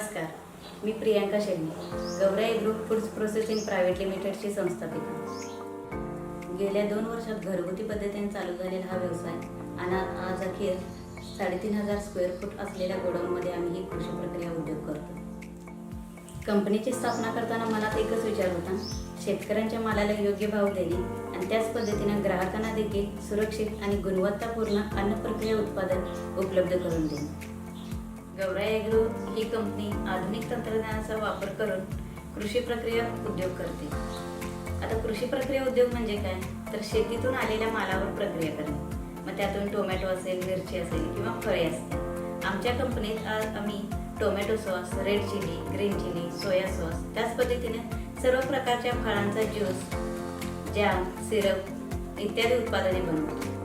नमस्कार. मी Priyanka Shende Gaurai group foods processing private लिमिटेडची संस्थापिका गेल्या दोन वर्षात घरगुती पद्धतीने चालू झालेला हा व्यवसाय आणि आज अखेर साडेतीन हजार स्क्वेअर फूट असलेल्या गोडाऊनमध्ये आम्ही ही कृषी प्रक्रिया उद्योग करतो. कंपनीची स्थापना करताना मनात एकच विचार होता शेतकऱ्यांच्या मालाला योग्य भाव देणे आणि त्याच पद्धतीनं ग्राहकांना देखील सुरक्षित आणि गुणवत्तापूर्ण अन्न प्रक्रिया उत्पादन उपलब्ध करून देणे. गौराई ॲग्रो ही कंपनी आधुनिक तंत्रज्ञानाचा वापर करून कृषी प्रक्रिया उद्योग करते? आता कृषी प्रक्रिया उद्योग म्हणजे काय? तर शेतीतून आलेल्या मालावर प्रक्रिया करणे. मग त्यातून टोमॅटो असेल मिरची असेल किंवा फळे असतील. आमच्या कंपनीत आज आम्ही tomato sauce red chilli green chilli soya sauce त्याच पद्धतीने सर्व प्रकारच्या फळांचा ज्यूस जॅम सिरप इत्यादी उत्पादने बनवतो.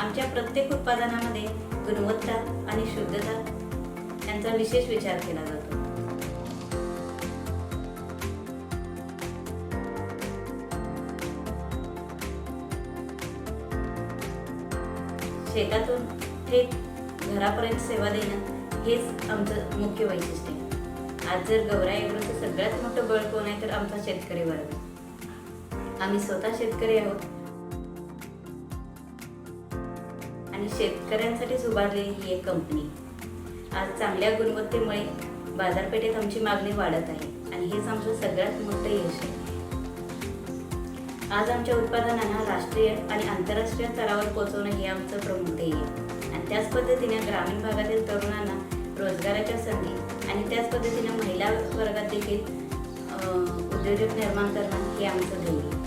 आमच्या प्रत्येक उत्पादनामध्ये गुणवत्ता आणि शुद्धता यांचा विशेष विचार केला जातो. शेतातून थेट घरापर्यंत सेवा देणं हेच आमचं मुख्य वैशिष्ट्य आहे. आज जर गौरा एग्रोचं सगळ्यात मोठं बळ कोण आहे तर आमचा शेतकरी वर्ग. आम्ही स्वतः शेतकरी आहोत. आणि शेतकऱ्यांसाठीच उभारलेली ही एक कंपनी आज चांगल्या गुणवत्तेमुळे बाजारपेठेत आमची मागणी वाढत आहे आणि हेच आमचं सगळ्यात मोठं यश आहे. आज आमच्या उत्पादनांना राष्ट्रीय आणि आंतरराष्ट्रीय स्तरावर पोहोचवणं हे आमचं प्रमुख ध्येय आहे. आणि त्याच पद्धतीने ग्रामीण भागातील तरुणांना रोजगाराच्या संधी आणि त्याच पद्धतीने महिला वर्गात देखील उद्योजक निर्माण करणं हे आमचं ध्येय आहे.